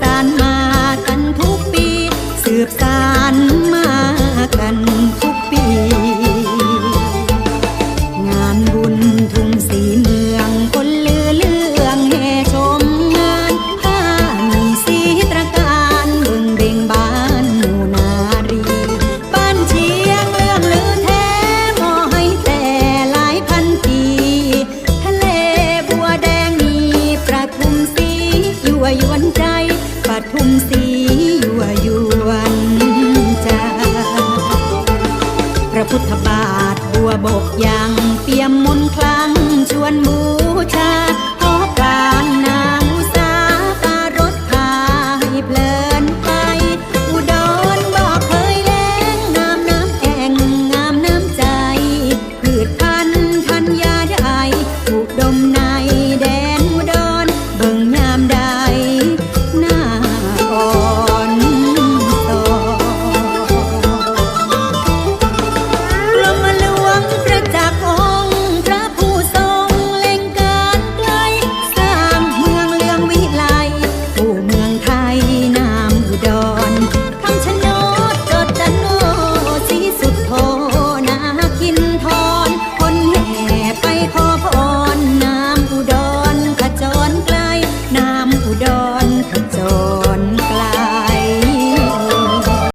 สานมากันทุกปี สืบสานมากันทุกปี งานบุญทุ่งสีเมืองคนลือเรื่องแห่ชมงานผ้ามีสีตระการเบิ่งเบ่งบานหมู่นารีบ้านเชียงเรื่องลือแท้มอให้แต่หลายพันปี ทะเลบัวแดงมีประทุมสียั่วยวนใจ ทุ่งสียั่วยวนใจพระพุทธบาทบัวบกยังเปี่ยมมนคลังชวนบูชา